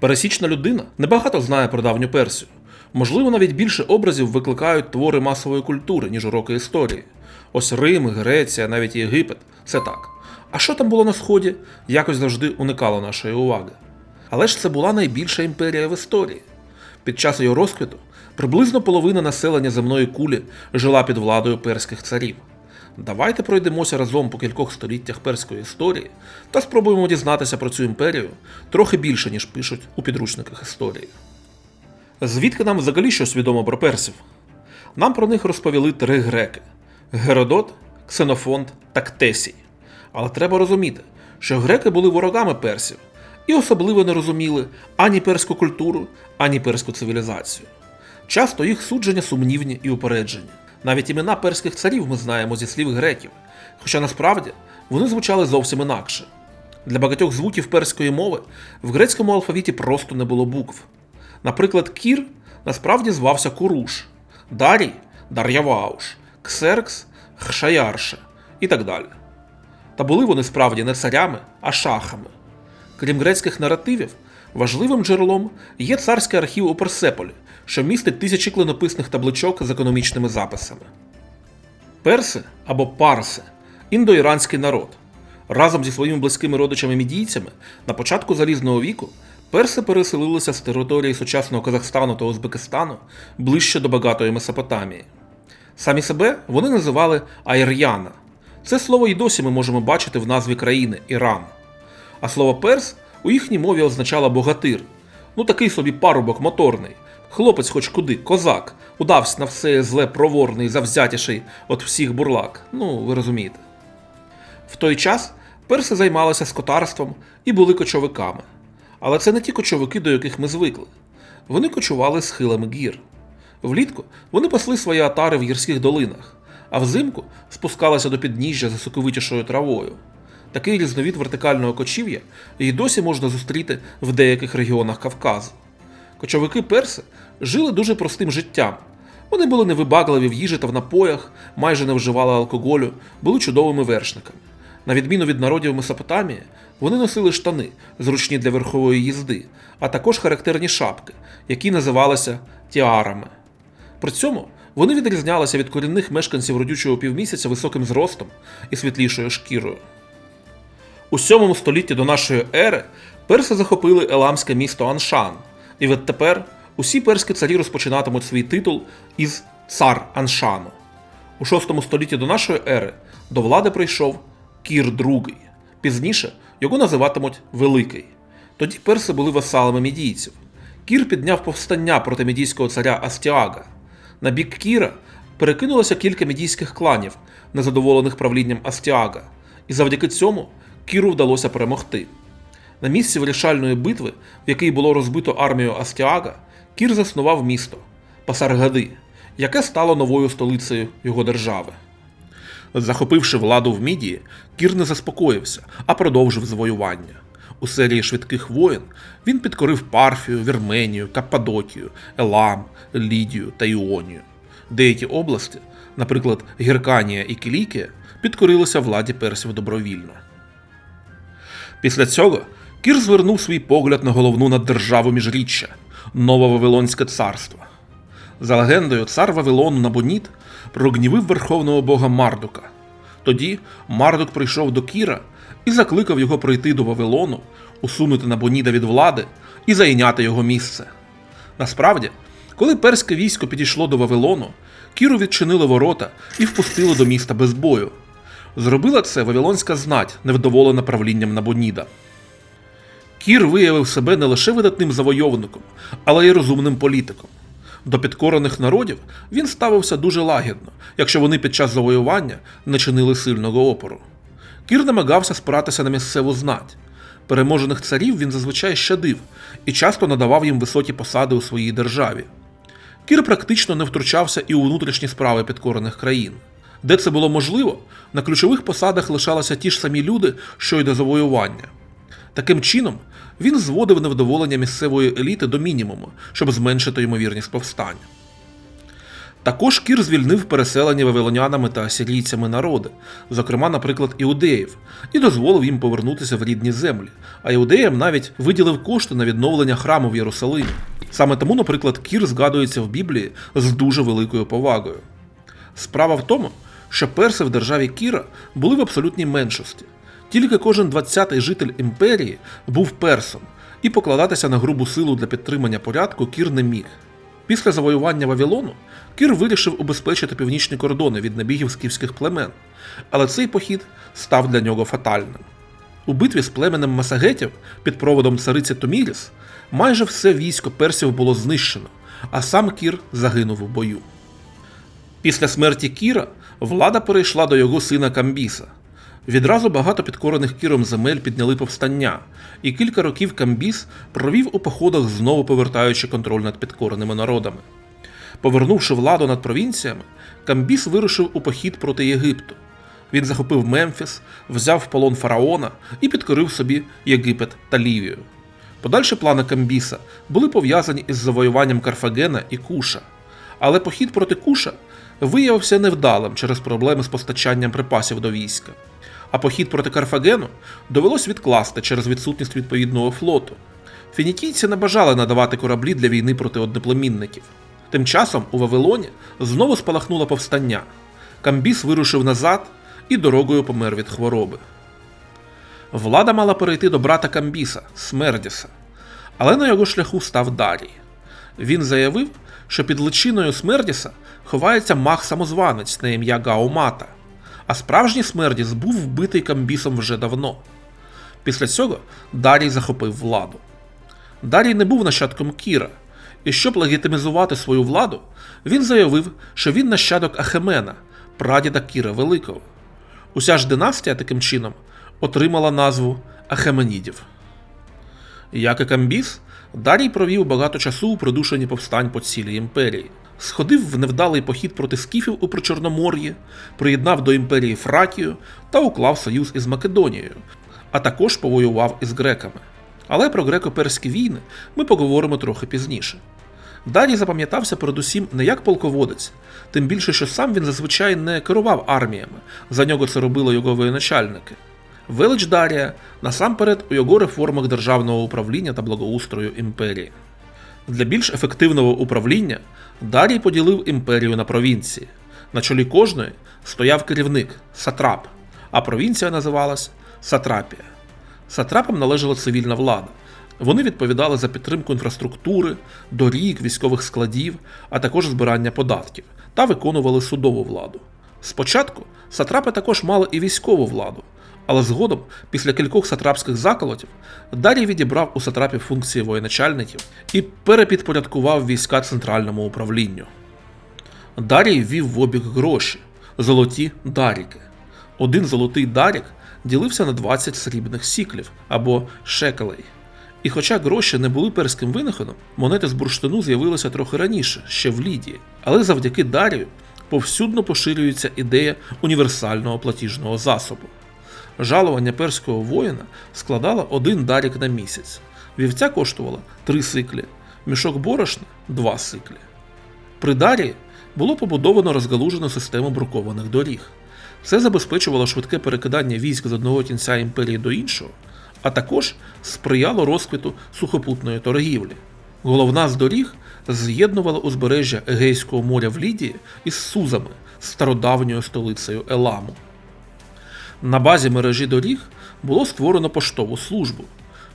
Пересічна людина небагато знає про давню Персію. Можливо, навіть більше образів викликають твори масової культури, ніж уроки історії. Ось Рим, Греція, навіть Єгипет це так. А що там було на сході, якось завжди уникало нашої уваги. Але ж це була найбільша імперія в історії. Під час її розквіту приблизно половина населення земної кулі жила під владою перських царів. Давайте пройдемося разом по кількох століттях перської історії та спробуємо дізнатися про цю імперію трохи більше, ніж пишуть у підручниках історії. Звідки нам взагалі щось відомо про персів? Нам про них розповіли три греки: Геродот, Ксенофонт та Ктесій. Але треба розуміти, що греки були ворогами персів і особливо не розуміли ані перську культуру, ані перську цивілізацію. Часто їх судження сумнівні і упереджені. Навіть імена перських царів ми знаємо зі слів греків, хоча насправді вони звучали зовсім інакше. Для багатьох звуків перської мови в грецькому алфавіті просто не було букв. Наприклад, Кір насправді звався Куруш, Дарій Дар'явауш, Ксеркс Хшаярше і так далі. Та були вони справді не царями, а шахами. Крім грецьких наративів, важливим джерелом є царський архів у Персеполі, що містить тисячі клинописних табличок з економічними записами. Перси або парси індоіранський народ. Разом зі своїми близькими родичами-мідійцями на початку залізного віку перси переселилися з території сучасного Казахстану та Узбекистану ближче до багатої Месопотамії. Самі себе вони називали Айр'яна. Це слово і досі ми можемо бачити в назві країни Іран. А слово перс у їхній мові означало богатир. Ну такий собі парубок моторний, хлопець хоч куди, козак, удався на все зле проворний, завзятіший от всіх бурлак. Ну, ви розумієте. В той час перси займалися скотарством і були кочовиками. Але це не ті кочовики, до яких ми звикли. Вони кочували схилами гір. Влітку вони пасли свої атари в гірських долинах, а взимку спускалися до підніжжя за соковитішою травою. Такий різновид вертикального кочів'я і досі можна зустріти в деяких регіонах Кавказу. Кочовики перси жили дуже простим життям. Вони були невибагливі в їжі та в напоях, майже не вживали алкоголю, були чудовими вершниками. На відміну від народів Месопотамії, вони носили штани, зручні для верхової їзди, а також характерні шапки, які називалися тіарами. При цьому вони відрізнялися від корінних мешканців родючого півмісяця високим зростом і світлішою шкірою. У 7 столітті до нашої ери перси захопили еламське місто Аншан, і відтепер усі перські царі розпочинатимуть свій титул із цар Аншану. У 6 столітті до нашої ери до влади прийшов Кір II. Пізніше його називатимуть Великий. Тоді перси були васалами мідійців. Кір підняв повстання проти мідійського царя Астіага. На бік Кіра перекинулося кілька мідійських кланів, незадоволених правлінням Астіага, і завдяки цьому Кіру вдалося перемогти. На місці вирішальної битви, в якій було розбито армію Астіага, Кір заснував місто Пасаргади, яке стало новою столицею його держави. Захопивши владу в Мідії, Кір не заспокоївся, а продовжив завоювання. У серії швидких воєн він підкорив Парфію, Вірменію, Каппадокію, Елам, Лідію та Іонію. Деякі області, наприклад, Гірканія і Кілікія, підкорилися владі персів добровільно. Після цього Кір звернув свій погляд на головну наддержаву міжріччя Нововавилонське царство. За легендою, цар Вавилону Набоніт прогнівив верховного бога Мардука. Тоді Мардук прийшов до Кіра і закликав його прийти до Вавилону, усунути Набоніда від влади і зайняти його місце. Насправді, коли перське військо підійшло до Вавилону, Кіру відчинили ворота і впустили до міста без бою. Зробила це Вавилонська знать, невдоволена правлінням Набоніда. Кір виявив себе не лише видатним завойовником, але й розумним політиком. До підкорених народів він ставився дуже лагідно, якщо вони під час завоювання не чинили сильного опору. Кір намагався спиратися на місцеву знать. Переможених царів він зазвичай щадив і часто надавав їм високі посади у своїй державі. Кір практично не втручався і у внутрішні справи підкорених країн. Де це було можливо, на ключових посадах лишалися ті ж самі люди, що й до завоювання. Таким чином, він зводив невдоволення місцевої еліти до мінімуму, щоб зменшити ймовірність повстання. Також Кір звільнив переселені вавилонянами та асирійцями народи, зокрема, наприклад, іудеїв, і дозволив їм повернутися в рідні землі, а іудеям навіть виділив кошти на відновлення храму в Єрусалимі. Саме тому, наприклад, Кір згадується в Біблії з дуже великою повагою. Справа в тому, що перси в державі Кіра були в абсолютній меншості. Тільки кожен 20-й житель імперії був персом, і покладатися на грубу силу для підтримання порядку Кір не міг. Після завоювання Вавилону Кір вирішив убезпечити північні кордони від набігів скіфських племен, але цей похід став для нього фатальним. У битві з племенем Масагетів під проводом цариці Томіріс майже все військо персів було знищено, а сам Кір загинув у бою. Після смерті Кіра влада перейшла до його сина Камбіса. Відразу багато підкорених Кіром земель підняли повстання, і кілька років Камбіс провів у походах, знову повертаючи контроль над підкореними народами. Повернувши владу над провінціями, Камбіс вирушив у похід проти Єгипту. Він захопив Мемфіс, взяв полон фараона і підкорив собі Єгипет та Лівію. Подальші плани Камбіса були пов'язані із завоюванням Карфагена і Куша. Але похід проти Куша виявився невдалим через проблеми з постачанням припасів до війська. А похід проти Карфагену довелось відкласти через відсутність відповідного флоту. Фінікійці не бажали надавати кораблі для війни проти одноплемінників. Тим часом у Вавилоні знову спалахнуло повстання. Камбіс вирушив назад і дорогою помер від хвороби. Влада мала перейти до брата Камбіса, Смердіса, але на його шляху став Дарій. Він заявив, що під личиною Смердіса ховається маг-самозванець на ім'я Гаумата, а справжній Смердіс був вбитий Камбісом вже давно. Після цього Дарій захопив владу. Дарій не був нащадком Кіра, і щоб легітимізувати свою владу, він заявив, що він нащадок Ахемена, прадіда Кіра Великого. Уся ж династія таким чином отримала назву Ахеменідів. Як і Камбіс, Дарій провів багато часу у придушенні повстань по цілій імперії. Сходив в невдалий похід проти скіфів у Причорномор'ї, приєднав до імперії Фракію та уклав союз із Македонією, а також повоював із греками. Але про греко-перські війни ми поговоримо трохи пізніше. Дарій запам'ятався передусім не як полководець, тим більше, що сам він зазвичай не керував арміями, за нього це робили його воєначальники. Велич Дарія насамперед у його реформах державного управління та благоустрою імперії. Для більш ефективного управління Дарій поділив імперію на провінції. На чолі кожної стояв керівник сатрап, а провінція називалась Сатрапія. Сатрапам належала цивільна влада. Вони відповідали за підтримку інфраструктури, доріг, військових складів, а також збирання податків та виконували судову владу. Спочатку сатрапи також мали і військову владу, але згодом, після кількох сатрапських заколотів, Дарій відібрав у сатрапів функції воєначальників і перепідпорядкував війська центральному управлінню. Дарій ввів в обіг гроші золоті даріки. Один золотий дарік ділився на 20 срібних сіклів або шекелей. І хоча гроші не були перським винаходом, монети з бурштину з'явилися трохи раніше, ще в Лідії, але завдяки Дарію повсюдно поширюється ідея універсального платіжного засобу. Жалування перського воїна складало один дарік на місяць. Вівця коштувала 3 сиклі, мішок борошна 2 сиклі. При Дарії було побудовано розгалужену систему брукованих доріг. Це забезпечувало швидке перекидання військ з одного кінця імперії до іншого, а також сприяло розквіту сухопутної торгівлі. Головна з доріг з'єднувала узбережжя Егейського моря в Лідії із Сузами, стародавньою столицею Еламу. На базі мережі доріг було створено поштову службу.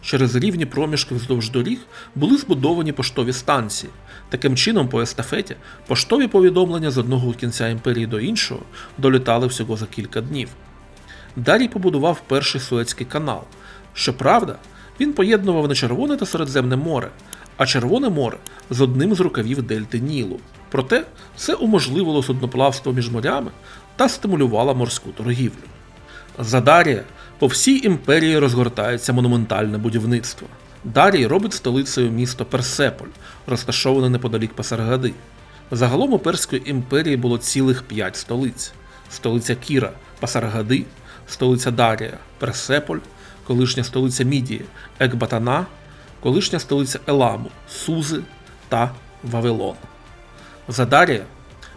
Через рівні проміжки вздовж доріг були збудовані поштові станції. Таким чином, по естафеті, поштові повідомлення з одного кінця імперії до іншого долітали всього за кілька днів. Дарій побудував перший Суецький канал. Щоправда, він поєднував не Червоне та Середземне море, а Червоне море з одним з рукавів Дельти Нілу. Проте це уможливило судноплавство між морями та стимулювало морську торгівлю. За Дарія по всій імперії розгортається монументальне будівництво. Дарій робить столицею місто Персеполь, розташоване неподалік Пасаргади. Загалом у Перської імперії було цілих п'ять столиць: столиця Кіра Пасаргади, столиця Дарія Персеполь, колишня столиця Мідії Екбатана, колишня столиця Еламу Сузи та Вавилон. За Дарія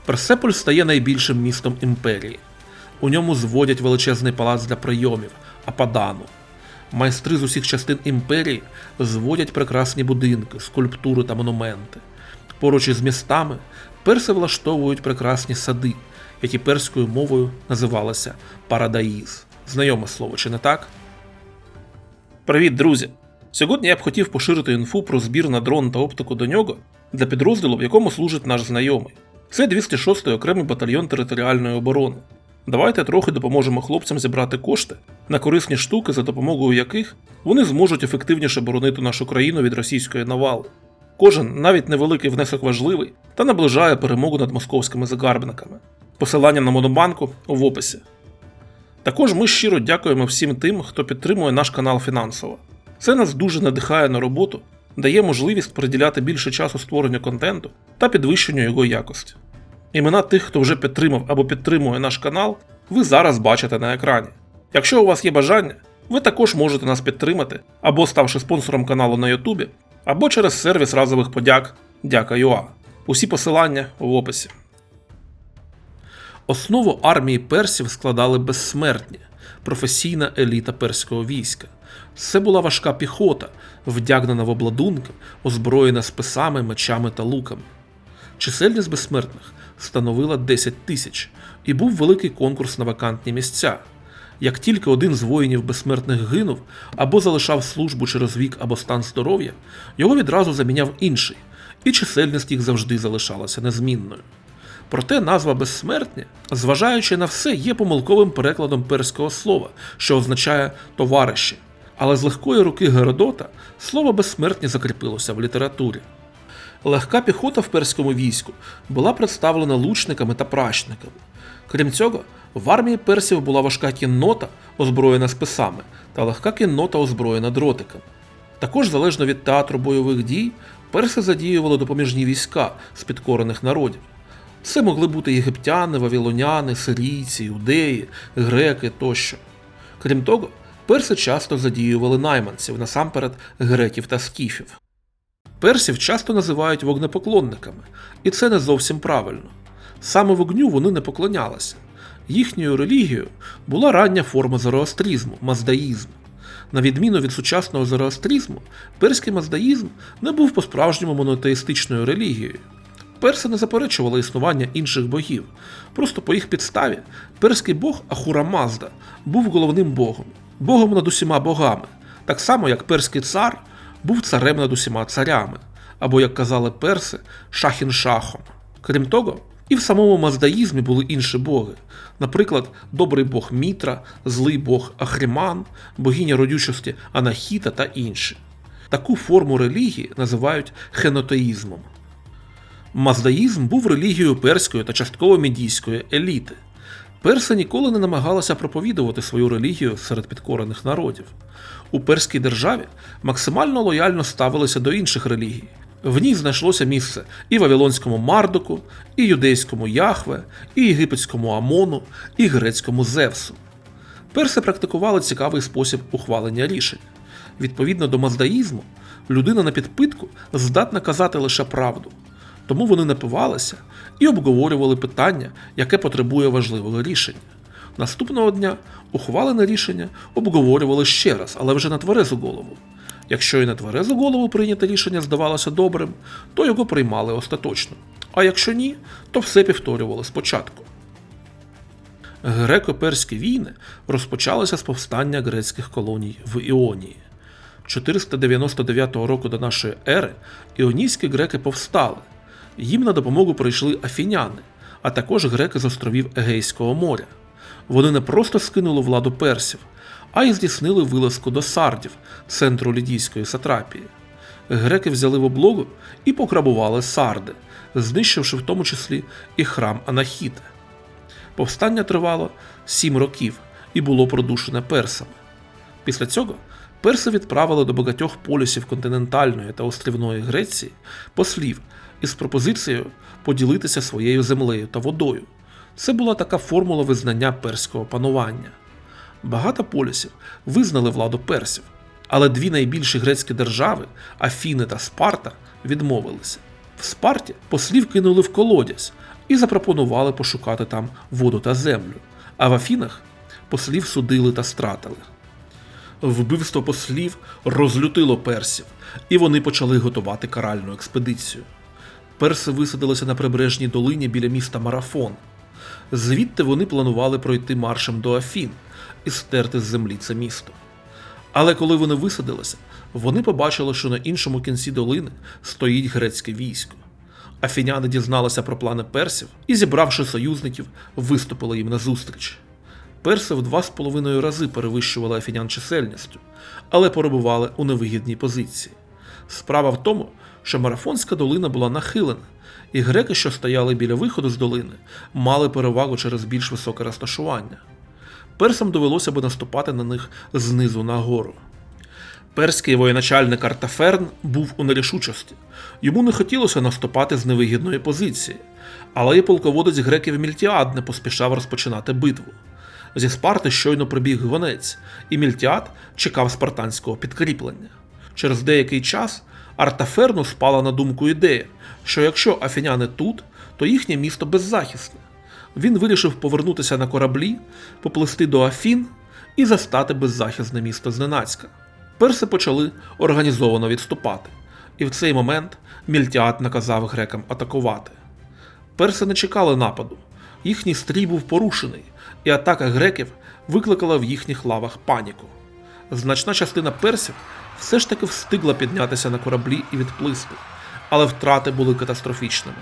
Персеполь стає найбільшим містом імперії. У ньому зводять величезний палац для прийомів Ападану. Майстри з усіх частин імперії зводять прекрасні будинки, скульптури та монументи. Поруч із містами перси влаштовують прекрасні сади, які перською мовою називалися Парадаїз. Знайоме слово, чи не так? Привіт, друзі! Сьогодні я б хотів поширити інфу про збір на дрон та оптику до нього для підрозділу, в якому служить наш знайомий. Це 206-й окремий батальйон територіальної оборони. Давайте трохи допоможемо хлопцям зібрати кошти на корисні штуки, за допомогою яких вони зможуть ефективніше боронити нашу країну від російської навали. Кожен, навіть невеликий внесок важливий, та наближає перемогу над московськими загарбниками. Посилання на монобанку в описі. Також ми щиро дякуємо всім тим, хто підтримує наш канал фінансово. Це нас дуже надихає на роботу, дає можливість приділяти більше часу створенню контенту та підвищенню його якості. Імена тих, хто вже підтримав або підтримує наш канал, ви зараз бачите на екрані. Якщо у вас є бажання, ви також можете нас підтримати або ставши спонсором каналу на Ютубі, або через сервіс разових подяк Дяка.ua. Усі посилання в описі. Основу армії персів складали безсмертні, професійна еліта перського війська. Це була важка піхота, вдягнена в обладунки, озброєна списами, мечами та луками. Чисельність безсмертних становила 10 тисяч, і був великий конкурс на вакантні місця. Як тільки один з воїнів безсмертних гинув або залишав службу через вік або стан здоров'я, його відразу заміняв інший, і чисельність їх завжди залишалася незмінною. Проте назва безсмертні, зважаючи на все, є помилковим перекладом перського слова, що означає товариші. Але з легкої руки Геродота слово безсмертні закріпилося в літературі. Легка піхота в перському війську була представлена лучниками та пращниками. Крім цього, в армії персів була важка кіннота, озброєна списами, та легка кіннота, озброєна дротиками. Також, залежно від театру бойових дій, перси задіювали допоміжні війська з підкорених народів. Це могли бути єгиптяни, вавілоняни, сирійці, юдеї, греки тощо. Крім того, перси часто задіювали найманців, насамперед греків та скіфів. Персів часто називають вогнепоклонниками, і це не зовсім правильно. Саме вогню вони не поклонялися. Їхньою релігією була рання форма зороастрізму маздаїзм. На відміну від сучасного зороастрізму, перський маздаїзм не був по-справжньому монотеїстичною релігією. Перси не заперечували існування інших богів. Просто по їх підставі перський бог Ахура Мазда був головним богом, богом над усіма богами, так само як перський цар був царем над усіма царями, або, як казали перси, шахін-шахом. Крім того, і в самому маздаїзмі були інші боги, наприклад, добрий бог Мітра, злий бог Ахріман, богиня родючості Анахіта та інші. Таку форму релігії називають хенотеїзмом. Маздаїзм був релігією перської та частково мідійської еліти. Перси ніколи не намагалися проповідувати свою релігію серед підкорених народів. У перській державі максимально лояльно ставилися до інших релігій. В ній знайшлося місце і Вавилонському Мардоку, і юдейському Яхве, і єгипетському Амону, і грецькому Зевсу. Перси практикували цікавий спосіб ухвалення рішень. Відповідно до маздаїзму, людина на підпитку здатна казати лише правду. Тому вони напивалися і обговорювали питання, яке потребує важливого рішення. Наступного дня ухвалене рішення обговорювали ще раз, але вже на тверезу голову. Якщо і на тверезу голову прийняте рішення здавалося добрим, то його приймали остаточно. А якщо ні, то все повторювали спочатку. Греко-перські війни розпочалися з повстання грецьких колоній в Іонії. 499 року до нашої ери іонійські греки повстали. Їм на допомогу прийшли афіняни, а також греки з островів Егейського моря. Вони не просто скинули владу персів, а й здійснили вилазку до сардів, центру лідійської сатрапії. Греки взяли в облогу і пограбували сарди, знищивши в тому числі і храм Анахіта. Повстання тривало сім років і було продушене персами. Після цього перси відправили до багатьох полюсів континентальної та острівної Греції послів із пропозицією поділитися своєю землею та водою. Це була така формула визнання перського панування. Багато полюсів визнали владу персів, але дві найбільші грецькі держави Афіни та Спарта відмовилися. В Спарті послів кинули в колодязь, і запропонували пошукати там воду та землю, а в Афінах послів судили та стратили. Вбивство послів розлютило персів, і вони почали готувати каральну експедицію. Перси висадилися на прибережній долині біля міста Марафон. Звідти вони планували пройти маршем до Афін і стерти з землі це місто. Але коли вони висадилися, вони побачили, що на іншому кінці долини стоїть грецьке військо. Афіняни дізналися про плани персів і, зібравши союзників, виступили їм назустріч. Перси в два з половиною рази перевищували афінян чисельністю, але перебували у невигідній позиції. Справа в тому, що марафонська долина була нахилена, і греки, що стояли біля виходу з долини, мали перевагу через більш високе розташування. Персам довелося би наступати на них знизу нагору. Перський воєначальник Артаферн був у нерішучості. Йому не хотілося наступати з невигідної позиції, але і полководець греків Мільтіад не поспішав розпочинати битву. Зі Спарти щойно прибіг гонець, і Мільтіад чекав спартанського підкріплення. Через деякий час Артаферну спала на думку ідея, що якщо афіняни тут, то їхнє місто беззахисне. Він вирішив повернутися на кораблі, поплисти до Афін і застати беззахисне місто зненацька. Перси почали організовано відступати, і в цей момент Мільтіад наказав грекам атакувати. Перси не чекали нападу, їхній стрій був порушений, і атака греків викликала в їхніх лавах паніку. Значна частина персів все ж таки встигла піднятися на кораблі і відплисти, але втрати були катастрофічними.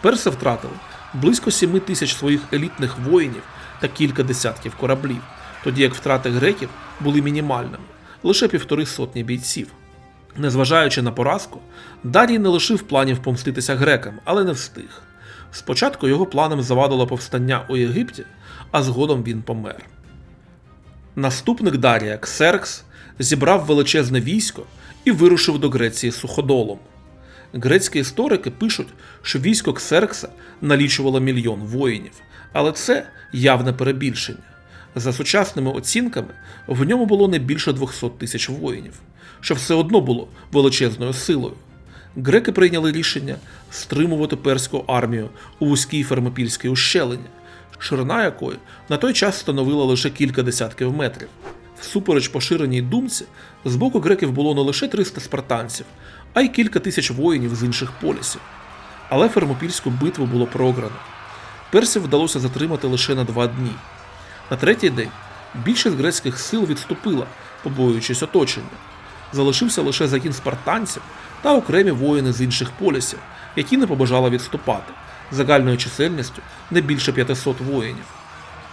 Перси втратили близько 7 тисяч своїх елітних воїнів та кілька десятків кораблів, тоді як втрати греків були мінімальними лише півтори сотні бійців. Незважаючи на поразку, Дарій не лишив планів помститися грекам, але не встиг. Спочатку його планам завадило повстання у Єгипті, а згодом він помер. Наступник Дарія Ксеркс зібрав величезне військо і вирушив до Греції суходолом. Грецькі історики пишуть, що військо Ксеркса налічувало мільйон воїнів, але це явне перебільшення. За сучасними оцінками, в ньому було не більше 200 тисяч воїнів, що все одно було величезною силою. Греки прийняли рішення стримувати перську армію у вузькій фермопільській ущелині, ширина якої на той час становила лише кілька десятків метрів. Всупереч поширеній думці, з боку греків було не лише 300 спартанців, а й кілька тисяч воїнів з інших полісів. Але фермопільську битву було програно. Персів вдалося затримати лише на два дні. На третій день більшість грецьких сил відступила, побоюючись оточення. Залишився лише загін спартанців та окремі воїни з інших полісів, які не побажали відступати, загальною чисельністю не більше 500 воїнів.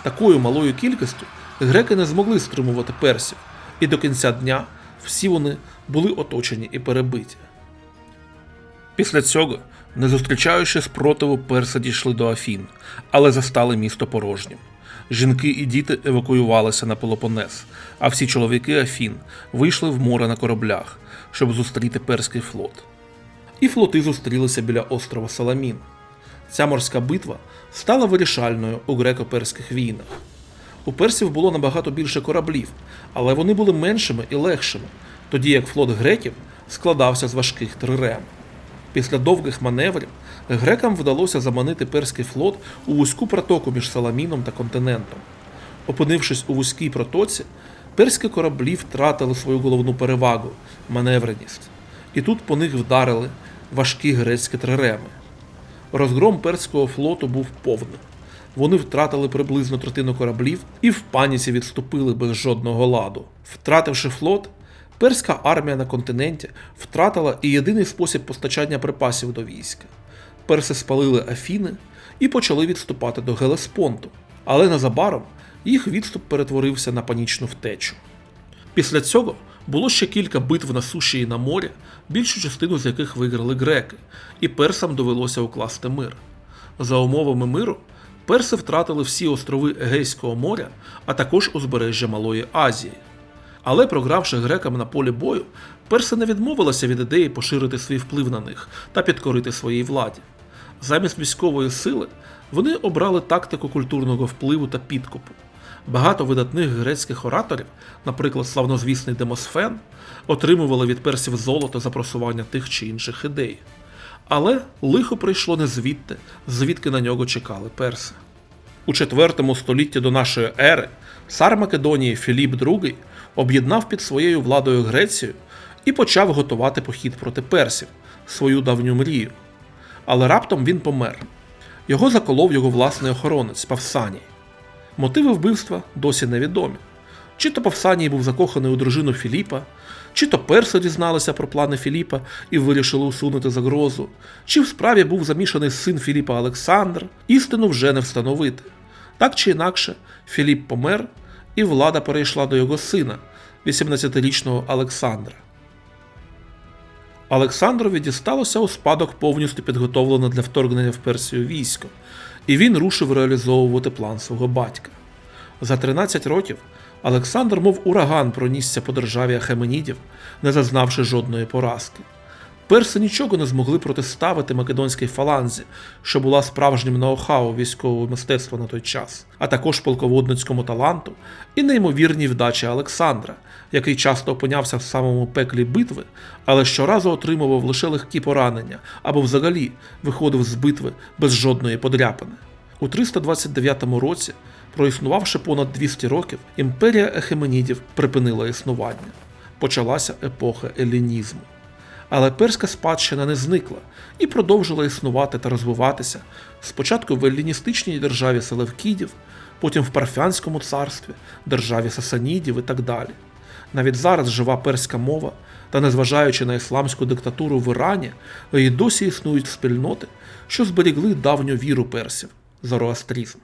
Такою малою кількістю греки не змогли стримувати персів, і до кінця дня всі вони були оточені і перебиті. Після цього, не зустрічаючи спротиву, перси дійшли до Афін, але застали місто порожнім. Жінки і діти евакуювалися на Пелопонес, а всі чоловіки Афін вийшли в море на кораблях, щоб зустріти перський флот. І флоти зустрілися біля острова Саламін. Ця морська битва стала вирішальною у греко-перських війнах. У персів було набагато більше кораблів, але вони були меншими і легшими, тоді як флот греків складався з важких трирем. Після довгих маневрів грекам вдалося заманити перський флот у вузьку протоку між Саламіном та континентом. Опинившись у вузькій протоці, перські кораблі втратили свою головну перевагу маневреність, і тут по них вдарили важкі грецькі триреми. Розгром перського флоту був повним. Вони втратили приблизно третину кораблів і в паніці відступили без жодного ладу. Втративши флот, перська армія на континенті втратила і єдиний спосіб постачання припасів до війська. Перси спалили Афіни і почали відступати до Гелеспонту, але незабаром їх відступ перетворився на панічну втечу. Після цього було ще кілька битв на суші і на морі, більшу частину з яких виграли греки, і персам довелося укласти мир. За умовами миру, перси втратили всі острови Егейського моря, а також узбережжя Малої Азії. Але програвши грекам на полі бою, перси не відмовилися від ідеї поширити свій вплив на них та підкорити своїй владі. Замість військової сили вони обрали тактику культурного впливу та підкупу. Багато видатних грецьких ораторів, наприклад, славнозвісний Демосфен, отримували від персів золото за просування тих чи інших ідей. Але лихо прийшло не звідти, звідки на нього чекали перси. У IV столітті до нашої ери цар Македонії Філіп II об'єднав під своєю владою Грецію і почав готувати похід проти персів, свою давню мрію. Але раптом він помер. Його заколов його власний охоронець Павсаній. Мотиви вбивства досі невідомі. Чи то Павсаній був закоханий у дружину Філіпа, чи то перси дізналися про плани Філіпа і вирішили усунути загрозу, чи в справі був замішаний син Філіпа Олександр, істину вже не встановити. Так чи інакше, Філіп помер, і влада перейшла до його сина, 18-річного Олександра. Олександрові дісталося у спадок повністю підготовлене для вторгнення в Персію військо, і він рушив реалізовувати план свого батька. За 13 років Олександр, мов ураган, пронісся по державі Ахеменідів, не зазнавши жодної поразки. Перси нічого не змогли протиставити македонській фаланзі, що була справжнім ноу-хау військового мистецтва на той час, а також полководницькому таланту і неймовірній вдачі Олександра, який часто опинявся в самому пеклі битви, але щоразу отримував лише легкі поранення або взагалі виходив з битви без жодної подряпини. У 329 році, проіснувавши понад 200 років, імперія Ехеменідів припинила існування. Почалася епоха елінізму. Але перська спадщина не зникла і продовжила існувати та розвиватися спочатку в елліністичній державі Селевкідів, потім в Парфянському царстві, державі Сасанідів і так далі. Навіть зараз жива перська мова, та незважаючи на ісламську диктатуру в Ірані, і досі існують спільноти, що зберігли давню віру персів зороастризм.